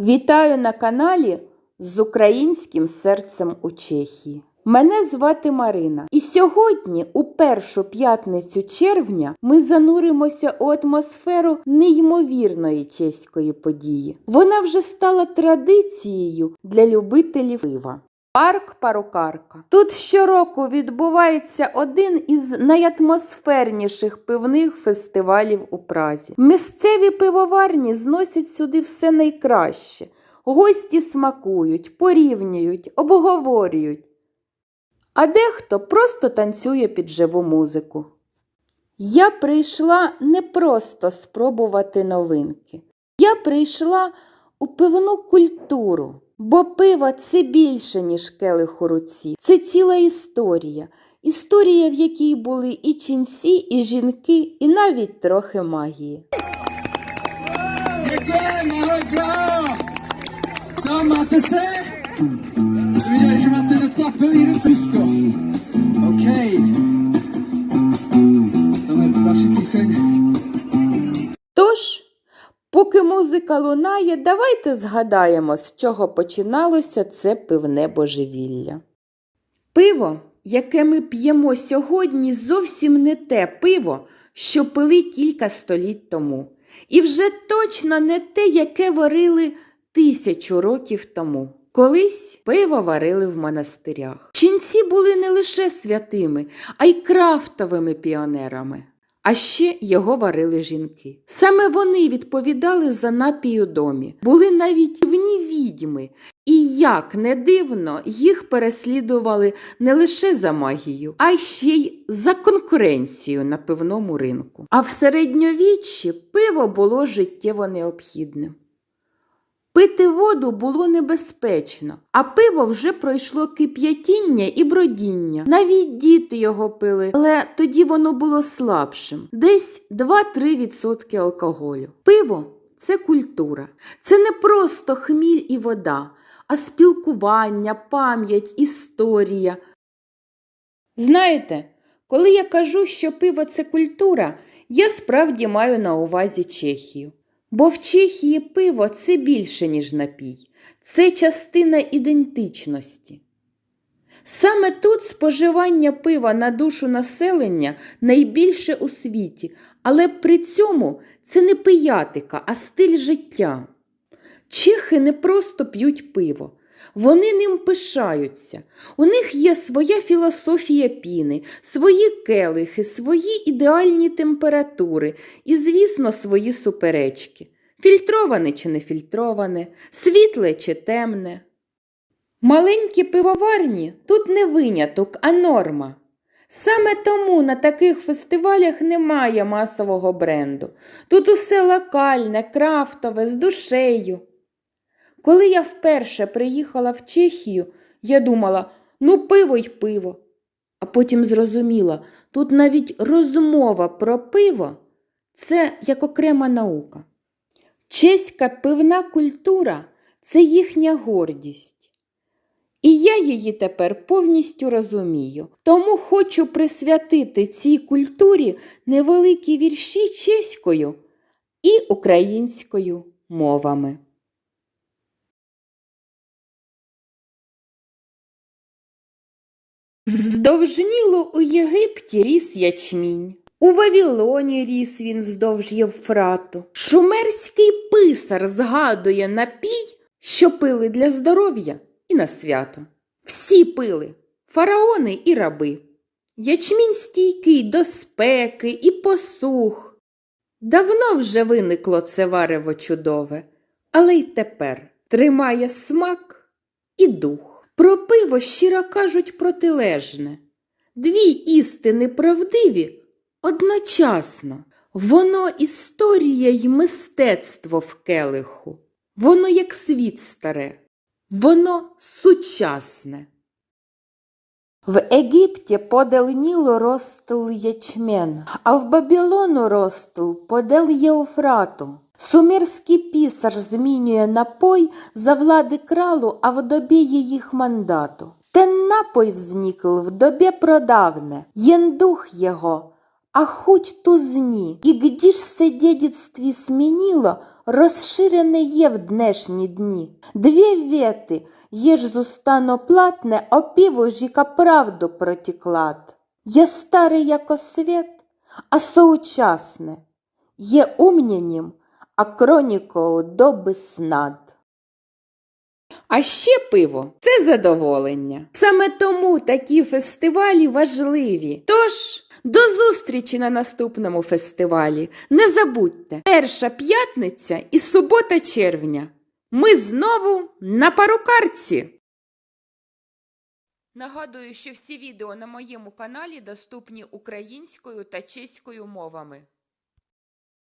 Вітаю на каналі з українським серцем у Чехії. Мене звати Марина, і сьогодні, у першу п'ятницю червня, ми зануримося у атмосферу неймовірної чеської події. Вона вже стала традицією для любителів пива. Парк Парукарка. Тут щороку відбувається один із найатмосферніших пивних фестивалів у Празі. Місцеві пивоварні зносять сюди все найкраще. Гості смакують, порівнюють, обговорюють. А дехто просто танцює під живу музику. Я прийшла не просто спробувати новинки. Я прийшла у пивну культуру, бо пиво це більше, ніж келих у руці. Це ціла історія. Історія, в якій були і ченці, і жінки, і навіть трохи магії. Děkujeme, ahojko! Co, máte se? Viděli, že máte музика лунає, давайте згадаємо, з чого починалося це пивне божевілля. Пиво, яке ми п'ємо сьогодні, зовсім не те пиво, що пили кілька століть тому, і вже точно не те, яке варили тисячу років тому. Колись пиво варили в монастирях. Ченці були не лише святими, а й крафтовими піонерами. А ще його варили жінки. Саме вони відповідали за напій у домі, були навіть вні відьми, і як не дивно, їх переслідували не лише за магію, а ще й за конкуренцію на пивному ринку. А в середньовіччі пиво було життєво необхідним. Пити воду було небезпечно, а пиво вже пройшло кип'ятіння і бродіння. Навіть діти його пили, але тоді воно було слабшим, десь 2-3% алкоголю. Пиво це культура, це не просто хміль і вода, а спілкування, пам'ять, історія. Знаєте, коли я кажу, що пиво це культура, я справді маю на увазі Чехію. Бо в Чехії пиво це більше, ніж напій, це частина ідентичності. Саме тут споживання пива на душу населення найбільше у світі, але при цьому це не пиятика, а стиль життя. Чехи не просто п'ють пиво, вони ним пишаються. У них є своя філософія піни, свої келихи, свої ідеальні температури і, звісно, свої суперечки. Фільтроване чи не фільтроване, світле чи темне. Маленькі пивоварні тут не виняток, а норма. Саме тому на таких фестивалях немає масового бренду. Тут усе локальне, крафтове, з душею. Коли я вперше приїхала в Чехію, я думала, ну пиво й пиво. А потім зрозуміла, тут навіть розмова про пиво це як окрема наука. Чеська пивна культура це їхня гордість. І я її тепер повністю розумію, тому хочу присвятити цій культурі невеликі вірші чеською і українською мовами. Здовжніло у Єгипті ріс ячмінь. У Вавілоні ріс він вздовж Євфрату. Шумерський писар згадує напій, що пили для здоров'я і на свято. Всі пили фараони і раби. Ячмінь стійкий до спеки і посух. Давно вже виникло це варево чудове, але й тепер тримає смак і дух. Про пиво щиро кажуть протилежне. Дві істини правдиві одночасно. Воно історія й мистецтво в келиху. Воно як світ старе, воно сучасне. В Египті подел Нілу ростил ячмен, а в Бабілону ростил подел Єуфрату. Сумерський пісар змінює напой за влади кралу, а в добі їх мандату. Ten напой vznikl в době prodávné, jen duch jeho, a chuť tu zní. I když se dědictví розширене є в днешні дні. Дві вєти, є ж зустаноплатне, опіву жіка правду протіклад. Є старий як освіт, а соучасне. Є умнянім, а кронікою доби снад. А ще пиво це задоволення. Саме тому такі фестивалі важливі. Тож до зустрічі на наступному фестивалі. Не забудьте, перша п'ятниця і субота червня. Ми знову на парукарці. Нагадую, що всі відео на моєму каналі доступні українською та чеською мовами.